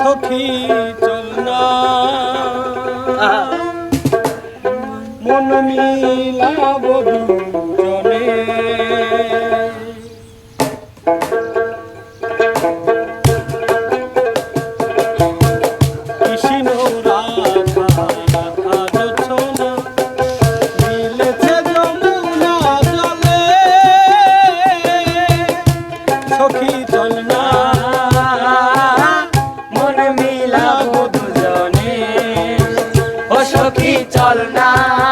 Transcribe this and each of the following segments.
সখী চল না মন মিলাব দুজনে না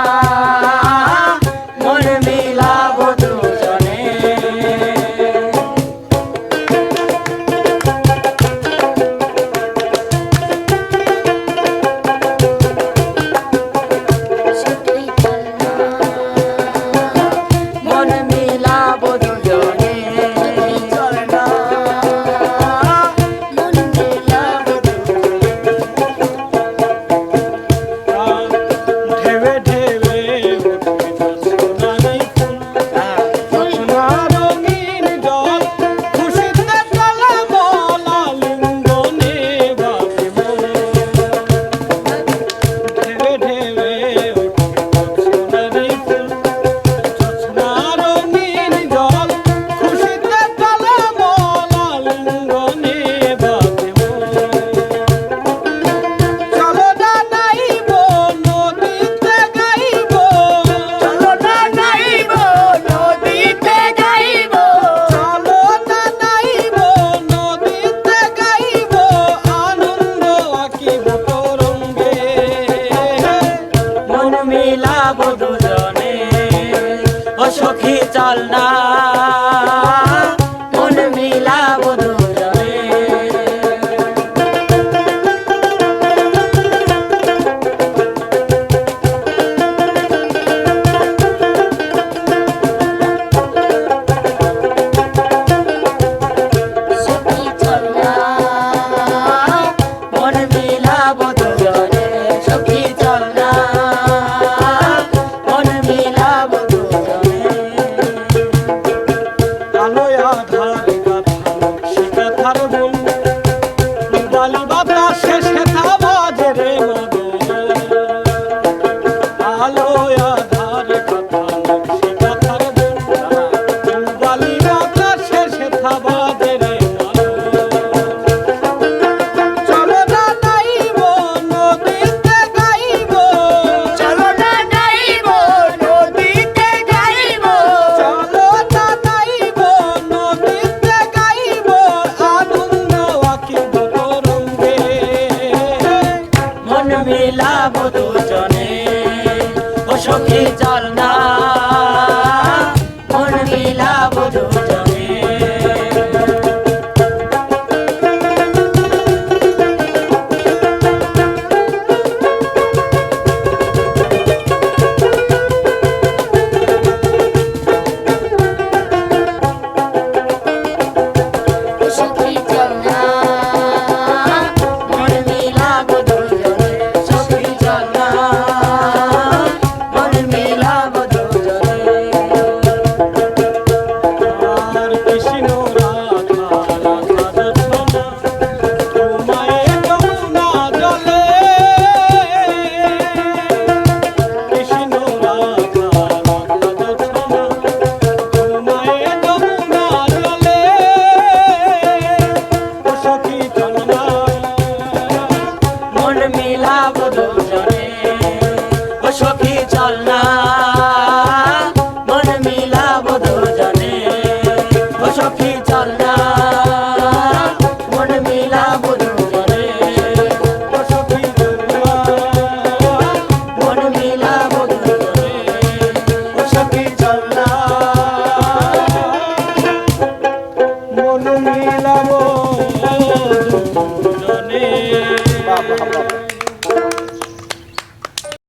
যাব দুজনে। ও সখী চল না। মন মিলাব দুজনে। সখী চল মিলাব আলোয়া ধারে শিকাথার গুণ নিদালি বাতাসে সেথা বাজে রে মদন আলোয়া মিলাবো দুজনে। ও সখী চল